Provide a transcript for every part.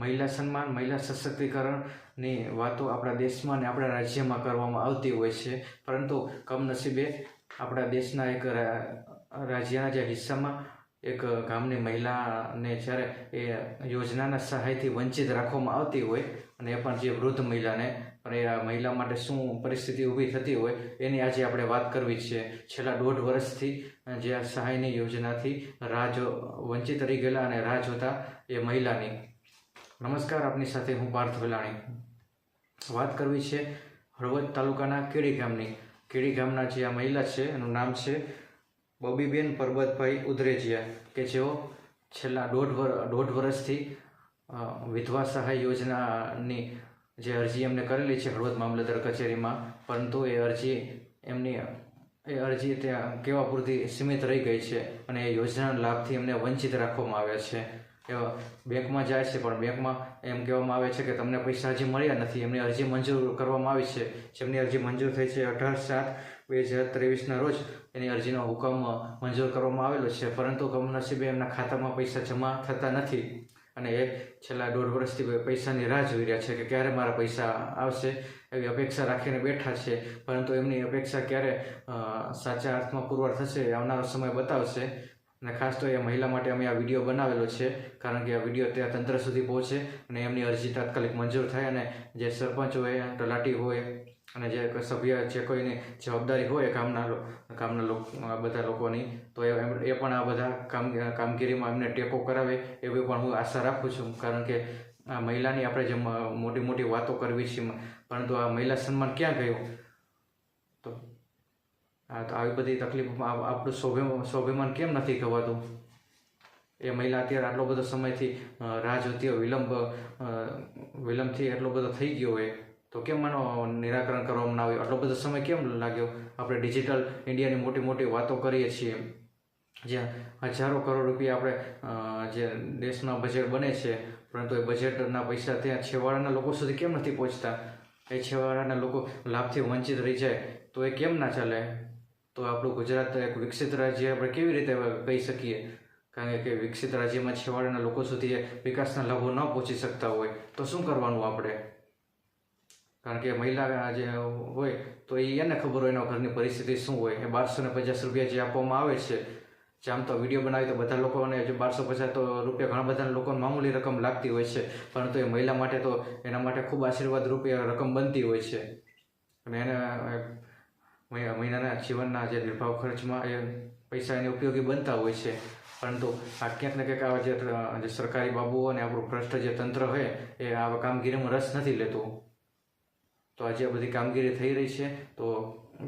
મહિલા સન્માન, મહિલા સશક્તિકરણની વાતો આપણા દેશમાં અને આપણા રાજ્યમાં કરવામાં આવતી હોય છે. પરંતુ કમનસીબે આપણા દેશના એક રાજ્યના જે હિસ્સામાં એક ગામની મહિલાને જ્યારે એ યોજનાના સહાયથી વંચિત રાખવામાં આવતી હોય અને એ પણ જે વૃદ્ધ મહિલાને એ આ મહિલા માટે શું પરિસ્થિતિ ઊભી થતી હોય એની આજે આપણે વાત કરવી છે. છેલ્લા દોઢ વર્ષથી જે આ સહાયની યોજનાથી રાહ વંચિત રહી ગયેલા અને રાહ જોતા એ મહિલાની. નમસ્કાર, આપની સાથે હું પાર્થ વેલાણી. વાત કરવી છે હળવદ તાલુકાના કેડી ગામની. કેડી ગામના જે આ મહિલા છે, એનું નામ છે બબીબેન પરબતભાઈ ઉધરેજિયા, કે જેઓ છેલ્લા દોઢ વર, દોઢ વર્ષથી વિધવા સહાય યોજનાની જે અરજી એમને કરેલી છે હળવદ મામલતદાર કચેરીમાં, પરંતુ એ અરજી એમની, એ અરજી ત્યાં કેવા પૂરતી સીમિત રહી ગઈ છે અને એ યોજનાના લાભથી એમને વંચિત રાખવામાં આવ્યા છે. બેંકમાં જાય છે, પણ બેંકમાં એમ કહેવામાં આવે છે કે તમને પૈસા હજી મળ્યા નથી. એમની અરજી મંજૂર કરવામાં આવી છે. જેમની અરજી મંજૂર થઈ છે અઢાર સાત બે હજાર ત્રેવીસના રોજ એની અરજીનો હુકમ મંજૂર કરવામાં આવેલો છે. પરંતુ કમનસીબે એમના ખાતામાં પૈસા જમા થતા નથી અને એ છેલ્લા દોઢ વર્ષથી પૈસાની રાહ જોઈ રહ્યા છે કે ક્યારે મારા પૈસા આવશે એવી અપેક્ષા રાખીને બેઠા છે. પરંતુ એમની અપેક્ષા ક્યારે સાચા અર્થમાં પુરવાર થશે આવનારો સમય બતાવશે. અને ખાસ તો એ મહિલા માટે અમે આ વીડિયો બનાવેલો છે, કારણ કે આ વીડિયો ત્યાં તંત્ર સુધી પહોંચે અને એમની અરજી તાત્કાલિક મંજૂર થાય અને જે સરપંચ હોય, તલાટી હોય અને જે સભ્ય જે કોઈની જવાબદારી હોય ગામના ગામના લોકો, આ બધા લોકોની, તો એ એ પણ આ બધા કામ, કામગીરીમાં એમને ટેકો કરાવે એવી પણ હું આશા રાખું છું, કારણ કે આ મહિલાની આપણે જે મોટી મોટી વાતો કરવી છે પરંતુ આ મહિલા સન્માન ક્યાં ગયું? આ તો આવી બધી તકલીફમાં આપણું સ્વાભિમાન સ્વાભિમાન કેમ નથી થવાતું એ મહિલા અત્યારે આટલો બધો સમયથી રાહ જોતી હોય, વિલંબ વિલંબથી એટલો બધો થઈ ગયો હોય, તો કેમ આનો નિરાકરણ કરવામાં ના આવ્યું? આટલો બધો સમય કેમ લાગ્યો? આપણે ડિજિટલ ઇન્ડિયાની મોટી મોટી વાતો કરીએ છીએ, જ્યાં હજારો કરોડ રૂપિયા આપણે જે દેશના બજેટ બને છે, પરંતુ એ બજેટના પૈસા ત્યાં છેવાડાના લોકો સુધી કેમ નથી પહોંચતા? એ છેવાડાના લોકો લાભથી વંચિત રહી જાય, તો એ કેમ ના ચાલે? તો આપણું ગુજરાત એક વિકસિત રાજ્ય આપણે કેવી રીતે કહી શકીએ? કારણ કે વિકસિત રાજ્યમાં છેવાડાના લોકો સુધી વિકાસના લાભો ન પહોંચી શકતા હોય, તો શું કરવાનું આપણે? કારણ કે મહિલા જે હોય, તો એ એને ખબર હોય એના ઘરની પરિસ્થિતિ શું હોય? એ બારસો ને પચાસ રૂપિયા જે આપવામાં આવે છે, જે આમ તો વીડિયો બનાવી તો બધા લોકોને જે બારસો પચાસ તો રૂપિયા ઘણા બધા લોકોને મામૂલી રકમ લાગતી હોય છે, પરંતુ એ મહિલા માટે તો એના માટે ખૂબ આશીર્વાદ રૂપે રકમ બનતી હોય છે. અને એને મહિનાના જીવનના જે નિર્ભાવ ખર્ચમાં એ પૈસા એને ઉપયોગી બનતા હોય છે. પરંતુ આ ક્યાંક ને ક્યાંક આવા જે સરકારી બાબુઓ અને આપણું ભ્રષ્ટ જે તંત્ર હોય, એ આવા કામગીરીમાં રસ નથી લેતું. તો આજે આ બધી કામગીરી થઈ રહી છે, તો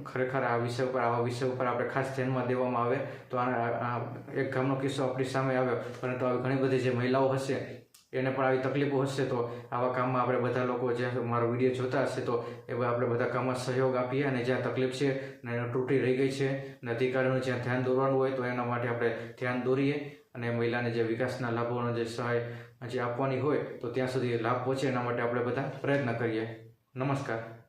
ખરેખર આ વિષય ઉપર, આવા વિષય ઉપર આપણે ખાસ ધ્યાનમાં દેવામાં આવે તો આ એક ગામનો કિસ્સો આપણી સામે આવ્યો. પરંતુ આવી ઘણી બધી જે મહિલાઓ હશે એને પણ આવી તકલીફો હશે તો આવા કામમાં આપણે બધા લોકો જે મારો વીડિયો જોતા હશે તો એ આપણે બધા કામમાં સહયોગ આપીએ અને જ્યાં તકલીફ છે અને તૂટી રહી ગઈ છે અને અધિકારીનું જ્યાં ધ્યાન દોરવાનું હોય તો એના માટે આપણે ધ્યાન દોરીએ અને મહિલાને જે વિકાસના લાભોનો જે સહાય જે આપવાની હોય તો ત્યાં સુધી લાભ પહોંચે એના માટે આપણે બધા પ્રયત્ન કરીએ. નમસ્કાર.